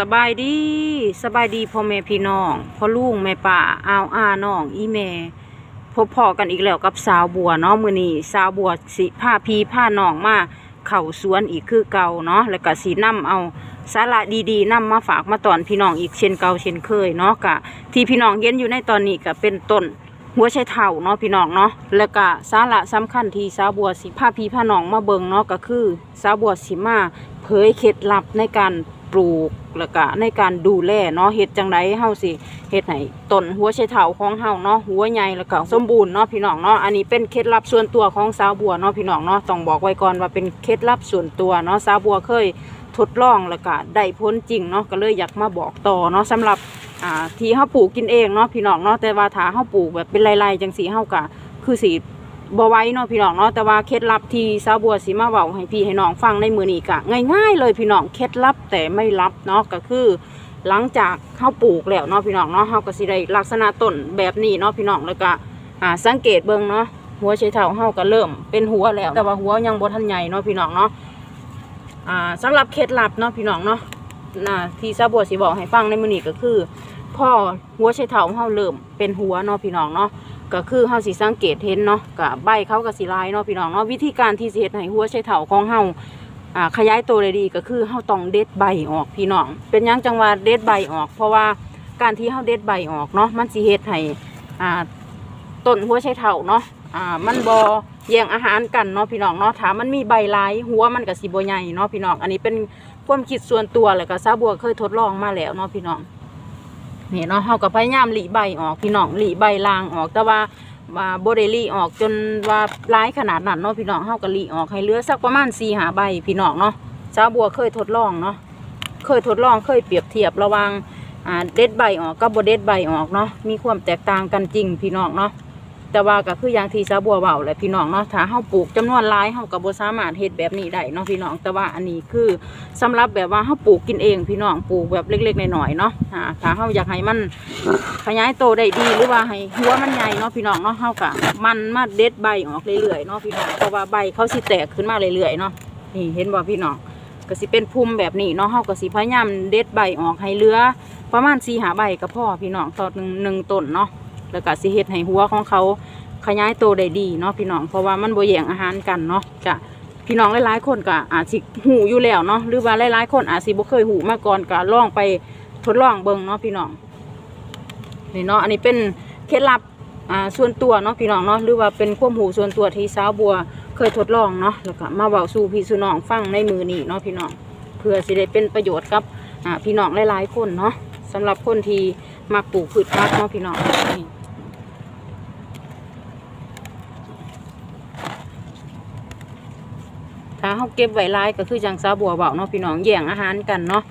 สบายดีสบายดีพ่อแม่พี่น้องพ่อลุงแม่ป่าอ้าวอาน้อง อีแม่พบพอกันอีกแล้วกับสาวบัวเนาะมือนี้สาวบัวสิพาพี่พาน้องมาเข้าสวนอีกคือเก่าเนาะแล้วก็สินํเอาสาระดีๆนํมาฝากมาตอนพี่น้องอีกเช่นเก่าเช่นเคยเนาะกะที่พี่น้องเห็นอยู่ในตอนนี้ก็เป็นต้นหัวไชเท้าเนาะพี่น้องเนาะแล้วก็สาระสำคัญที่สาวบัวสิพาพี่พาน้องมาเบิงเนาะก็คือสาวบัวสิมาเผยเคล็ดลับในการ ปลูกแล้วก็ในการดูแลเนาะเฮ็ดจังไดเฮาสิเฮ็ดให้ต้นหัวไชเท้าของเฮาเนาะหัวใหญ่แล้วก็สมบูรณ์เนาะพี่น้องเนาะอันนี้เป็นเคล็ดลับส่วนตัวของสาวบัวเนาะพี่น้องเนาะต้องบอกไว้ก่อนว่าเป็นเคล็ดลับส่วนตัวเนาะสาวบัวเคยทดลองแล้วก็ได้ผลจริงเนาะก็เลยอยากมาบอกต่อเนาะสำหรับที่เฮาปลูกกินเองเนาะพี่น้องเนาะแต่ว่าถ้าเฮาปลูกแบบเป็นลายๆจังสีเฮากะคือสี บ่ไว้เนาะพี่น้องเนาะแต่ว่าเคล็ดลับที่สาวบัวสิมาเว้าให้พี่ให้น้องฟังในมือนี้กะง่ายๆเลยพี่น้องเคล็ดลับแต่ไม่ลับเนาะก็คือ หลังจากเฮาปลูกแล้วเนาะพี่น้องเนาะเฮาก็สิได้ลักษณะต้นแบบนี้เนาะพี่น้องแล้วก็อ่าสังเกตเบิ่งเนาะหัวไชเท้าเฮาก็เริ่มเป็นหัวแล้ว แต่ว่าหัวยังบ่ทันใหญ่เนาะพี่น้องเนาะอ่าสำหรับเคล็ดลับเนาะพี่น้องเนาะนะที่สาวบัวสิบอกให้ฟังในมือนี้ก็คือ พ่อหัวไชเท้าเฮาเริ่มเป็นหัวเนาะพี่น้องเนาะ ก็คือเฮาสิสังเกตเห็นเนาะกับใบเขาก็สิลายเนาะพี่น้องเนาะวิธีการที่สิเฮ็ดให้หัวไชเท้าของเฮาอ่าขยายตัวได้ดีก็คือเฮาต้องเด็ดใบออกพี่น้อง เป็นยังจังว่าเด็ดใบออก เพราะว่าการที่เฮาเด็ดใบออกเนาะมันสิเฮ็ดให้อ่าต้นหัวไชเท้าเนาะอ่ามันบ่แย่งอาหารกันเนาะพี่น้องเนาะถ้ามันมีใบหลายหัวมันก็สิบ่ใหญ่เนาะพี่น้อง อันนี้เป็นความคิดส่วนตัวแล้วก็ซาบัวเคยทดลองมาแล้วเนาะพี่น้อง นี่เนาะเฮาก็พยายามหลีใบออกพี่น้องหลีใบลางออกแต่ว่าว่าบ่ได้หลีออกจนว่าร้ายขนาดนั้นเนาะพี่น้องเฮาก็หลีออกให้เหลือสักประมาณสี่หาใบพี่น้องเนาะชาวบัวเคยทดลองเนาะเคยทดลองเคยเปรียบเทียบระวังเด็ดใบออกกับโบเด็ดใบออกเนาะมีความแตกต่างกันจริงพี่น้องเนาะ แต่ว่าก็คืออย่างที่สาบัวเว้าแหละพี่น้องเนาะถ้าเฮาปลูกจำนวนหลายเฮาก็บ่สามารถเฮ็ดแบบนี้ได้เนาะพี่น้องแต่ว่าอันนี้คือสำหรับแบบว่าเฮาปลูกกินเองพี่น้องปลูกแบบเล็กๆน้อยๆเนาะอ่าถ้าเฮาอยากให้มันขยายโตได้ดีหรือว่าให้หัวมันใหญ่เนาะพี่น้องเนาะเฮากะมันมาเด็ดใบออกเรื่อยๆเนาะพี่น้องเพราะว่าใบเขาสิแตกขึ้นมาเรื่อยๆเนาะนี่เห็นบ่พี่น้องก็สิเป็นพุ่มแบบนี้เนาะเฮาก็สิพยายามเด็ดใบออกให้เหลือประมาณ4หาใบก็พอพี่น้องต่อหนึ่งหนึ่งต้นเนาะ แล้วก็สิเฮ็ดให้หัวของเขาขยายโตได้ดีเนาะพี่น้องเพราะว่ามันบ่แย่งอาหารกันเนาะจ้ะพี่น้องหลายๆคนก็อาจสิหูอยู่แล้วเนาะหรือว่าหลายๆคนอาจสิบ่เคยหูมาก่อนก็ลองไปทดลองเบิ่งเนาะพี่น้องนี่เนาะอันนี้เป็นเคล็ดลับอ่าส่วนตัวเนาะพี่น้องเนาะหรือว่าเป็นความหูส่วนตัวที่สาวบัวเคยทดลองเนาะแล้วก็มาเบาสู่พี่สู่น้องฟังในมือนี้เนาะพี่น้องเพื่อสิได้เป็นประโยชน์กับอ่าพี่น้องหลายๆคนเนาะสำหรับคนที่มาปลูกพืชพักเนาะพี่น้องนี่ ถ้าเขาเก็บไว้ลายก็คือจังสาบัวเบาเนาะพี่น้องแย่งอาหารกันเนาะ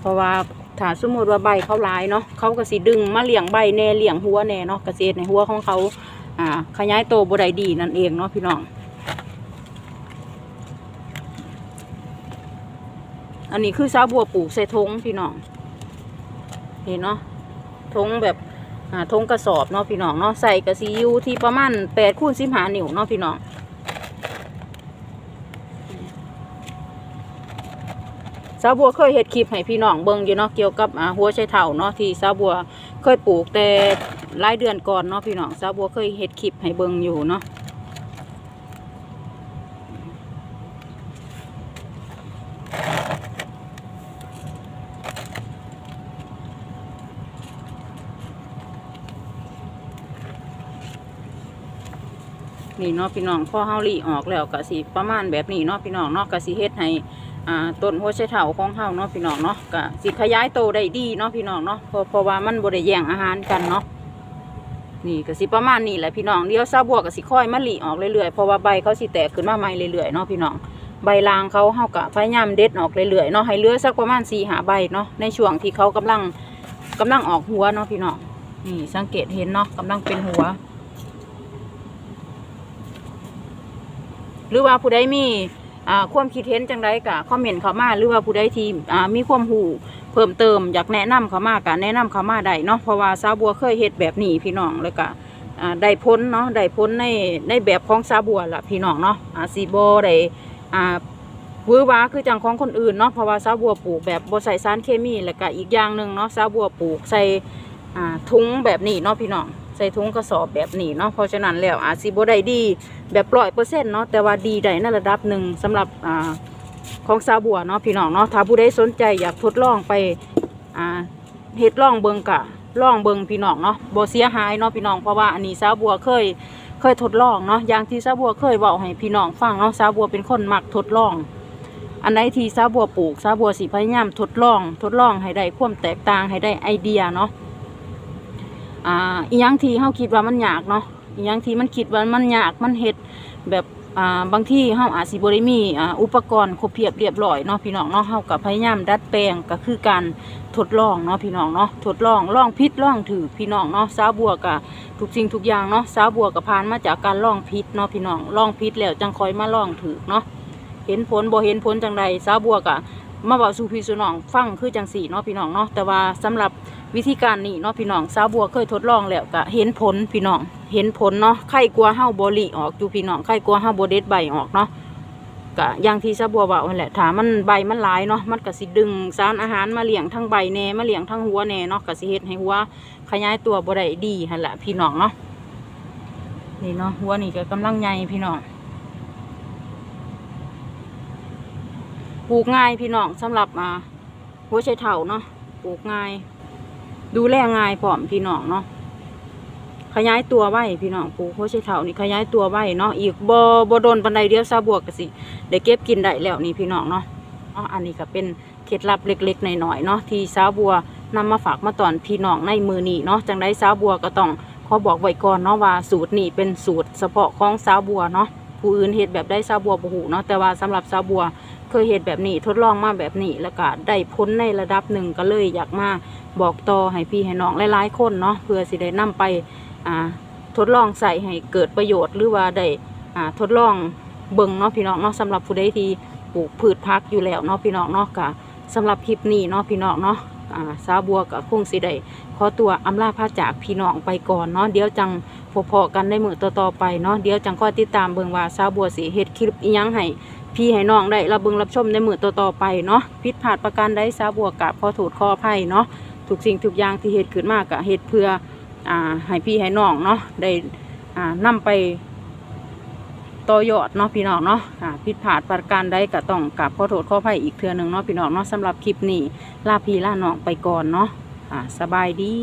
เพราะว่าถ้าสมมติว่าใบเขาลายเนาะเขาก็สิดึงมาเลี้ยงใบแน่เลี้ยงหัวแน่เนาะเกษตรในหัวของเขาอ่าขยายโตบ่ได้ดีนั่นเองเนาะพี่น้อง อันนี้คือซาบัวปลูกใส่ทงพี่น้องเห็นเนาะทงแบบอ่าทงกระสอบเนาะพี่น้องเนาะใส่กระซียูที่ประมาณแปดคูณสิบหานิ้วเนาะพี่น้อง สาวบัวเคยเฮ็ดคลิปให้พี่น้องเบิ่งอยู่เนาะเกี่ยวกับหัวไชเท้าเนาะที่สาวบัวเคยปลูกแต่หลายเดือนก่อนเนาะพี่น้องสาวบัวเคยเฮ็ดคลิปให้เบิ่งอยู่เนาะนี่เนาะพี่น้องพอเฮาลีออกแล้วก็สิประมาณแบบนี้เนาะพี่น้องเนาะก็สิเฮ็ดให้ ต้นหัวไชเท้าของเฮาเนาะพี่น้องเนาะก็สิขยายโตได้ดีเนาะพี่น้องเนาะเพราะเพราะว่ามันบ่ได้แย่งอาหารกันเนาะนี่ก็สิประมาณนี้แหละพี่น้องเดี๋ยวซาบัวก็สิค่อยมาหลีออกเรื่อยๆเพราะว่าใบเขาสิแตกขึ้นมาใหม่เรื่อยๆเนาะพี่น้องใบลางเขาเฮาก็พยายามเด็ดออกเรื่อยๆเนาะให้เหลือสักประมาณ4หาใบเนาะในช่วงที่เขากำลังกำลังออกหัวเนาะพี่น้องนี่สังเกตเห็นเนาะกำลังเป็นหัว หรือว่าผู้ใดมี อ่าความคิดเห็นจังไดกะคอมเมนต์เข้ามาหรือว่าผู้ใดที่อ่ามีความหูเพิ่มเติมอยากแนะนำเข้ามากะแนะนำเข้ามาได้เนาะเพราะว่าสาวบัวเคยเฮ็ดแบบนี้พี่น้องแล้วก็อ่าได้พ้นเนาะได้พ้นในในแบบของสาวบัวล่ะพี่น้องเนาะอาซีโบได้อ่าวือหวาคือจังของคนอื่นเนาะเพราะว่าสาวบัวปลูกแบบบ่ใส่สารเคมีแล้วก็อีกอย่างหนึ่งเนาะสาวบัวปลูกใส่อ่าถุงแบบนี้เนาะพี่น้อง ใส่ถุงกระสอบแบบนี้เนาะเพราะฉะนั้นแล้วอาจสิบ่ได้ดี แบบร้อยเปอร์เซ็นต์เนาะแต่ว่าดีได้ในระดับหนึ่งสำหรับอ่าของสาบัวเนาะพี่น้องเนาะถ้าผู้ใดสนใจอยากทดลองไปอ่าเฮ็ดลองเบิงกะลองเบิงพี่น้องเนาะบ่เสียหายเนาะพี่น้องเพราะว่าอันนี้สาบัวเคยเคยทดลองเนาะอย่างที่สาบัวเคยเว้าให้พี่น้องฟังเนาะสาบัวเป็นคนมักทดลอง อันไหนที่สาบัวปลูกสาบัวสิพยายามทดลอง ทดลองให้ได้ความแตกต่างให้ได้ไอเดียเนาะ อ่าอีหยังที่เฮาคิดว่ามันยากเนาะอีหยังที่มันคิดว่ามันยากมันเฮ็ดแบบอ่าบางที่เฮาอาจสิบ่ได้มีอ่าอุปกรณ์ครบเพียบเรียบร้อยเนาะพี่น้องเนาะเฮาก็พยายามดัดแปลงก็คือการทดลองเนาะพี่น้องเนาะทดลองลองผิดลองถูกพี่น้องเนาะสาวบัวก็ทุกสิ่งทุกอย่างเนาะสาวบัวก็ผ่านมาจากการลองผิดเนาะพี่น้องลองผิดแล้วจังคอยมาลองถูกเนาะเห็นผลบ่เห็นผลจังใดสาวบัวกะมาบอกสู่พี่สู่น้องฟังคือจังสี่เนาะพี่น้องเนาะแต่ว่าสำหรับ วิธีการนี้เนาะพี่น้องสาวบัวเคยทดลองแล้วกะเห็นผลพี่น้องเห็นผลเนาะไข่กลัวเฮาบ่หลีออกอยู่พี่น้องไข่กลัวเฮาบเด็ดใบออกเนาะกะอย่างที่สาวบัวว่านั่นแหละถามมันใบมันหลายเนาะมันก็สิดึงสารอาหารมาเลี้ยงทั้งใบแน่มาเลี้ยงทั้งหัวแน่เนาะก็สิเฮ็ดให้หัวขยายตัวบ่ได้ดีหั่นแหละพี่น้องเนาะนี่เนาะหัวนี่ก็กำลังใหญ่พี่น้องปลูกง่ายพี่น้องสำหรับอ่าหัวไชเถาเนาะปลูกง่าย ดูแลง่ายพร้อมพี่น้องเนาะขยายตัวไว้พี่น้องปลูกหัวไชเถานี่ขยายตัวไว้เนาะอีกบ่บ่โดนปันใดเดียวซาบวกกสิได้เก็บกินได้แล้วนี่พี่น้องเนาะเนาะอันนี้ก็เป็นเคล็ดลับเล็กๆหน่อยๆเนาะที่สาวบัวนำมาฝากมาตอนพี่น้องในมือนี้เนาะจังได้สาวบัวก็ต้องขอบอกไว้ก่อนเนาะว่าสูตรนี้เป็นสูตรเฉพาะของสาวบัวเนาะผู้อื่นเฮ็ดแบบได้สาวบัวบ่ฮู้เนาะแต่ว่าสำหรับสาวบัว เคยเห็นแบบนี้ทดลองมาแบบนี้แล้วก็ได้พ้นในระดับหนึ่งก็เลยอยากมาบอกต่อให้พี่ให้น้องหลายๆคนเนาะเพื่อสิได้นำไปอ่าทดลองใส่ให้เกิดประโยชน์หรือว่าได้อ่าทดลองเบิ่งเนาะพี่น้องเนาะสำหรับผู้ใดที่ปลูกพืชพักอยู่แล้วเนาะพี่น้องเนาะก็สำหรับคลิปนี้เนาะพี่น้องเนาะอ่าสาวบัวก็คงสิได้ขอตัวอำลาพาจากพี่น้องไปก่อนเนาะเดี๋ยวจังพอๆกันในมือต่อๆไปเนาะเดี๋ยวจังคอยติดตามเบิ่งว่าสาวบัวสิเฮ็ดคลิปยังให้ พี่ให้น้องได้รับเบิงรับชมในมือต่อๆไปเนาะผิดพลาดประการใดสาบวกกับขอโทษขออภัยเนาะทุกสิ่งทุกอย่างที่เหตุขึ้นมากกับเหตุเพื่ออ่าให้พี่ให้น้องเนาะได้อ่านำไปต่อยอดเนาะพี่น้องเนาะอ่าผิดพลาดประการใดก็ต้องกับขอโทษขออภัยอีกเทื่อหนึ่งเนาะพี่น้องเนาะสำหรับคลิปนี้ลาพี่ลาน้องไปก่อนเนาะอ่าสบายดี